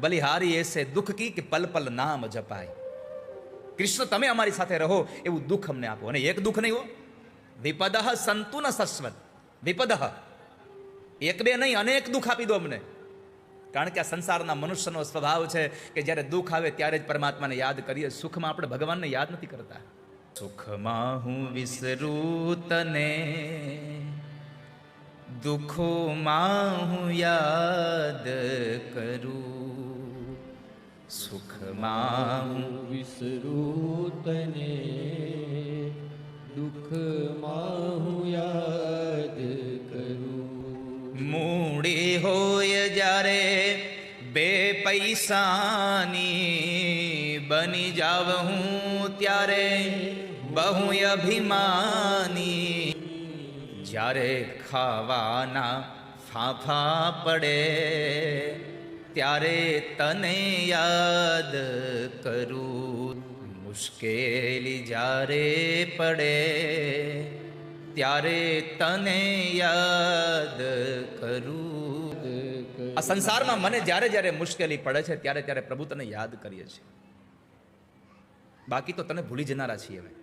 બલિહારી એસે દુઃખ કી કે પલ પલ નામ જપાય. કૃષ્ણ, તમે અમારી સાથે રહો, એવું દુઃખ અમને આપો. અને એક દુઃખ નહીં હો. વિપદ સંતુ ન સસ્વત વિપદ. એક બે નહીં, અનેક દુઃખ આપી દો અમને. કારણ કે આ સંસારના મનુષ્યનો સ્વભાવ છે કે જ્યારે દુઃખ આવે ત્યારે જ પરમાત્માને યાદ કરીએ. સુખમાં આપણે ભગવાનને યાદ નથી કરતા. સુખમાં હું વિસરું તને દુઃખોમાં હું યાદ સુખમાં વિસરું તને, દુઃખમાં હું યાદ કરું. મૂડી હોય જ્યારે બે પૈસાની બની જાવ હું ત્યારે બહુ અભિમાની. જ્યારે ખાવાના ફાંફા પડે ત્યારે તને યાદ કરું. મુશ્કેલી જ્યારે પડે, ત્યારે તને યાદ કરું. આ સંસારમાં મને જ્યારે જ્યારે મુશ્કેલી પડે છે, ત્યારે ત્યારે પ્રભુ તને યાદ કરીએ છીએ. બાકી તો તને ભૂલી જનારા છીએ અમે.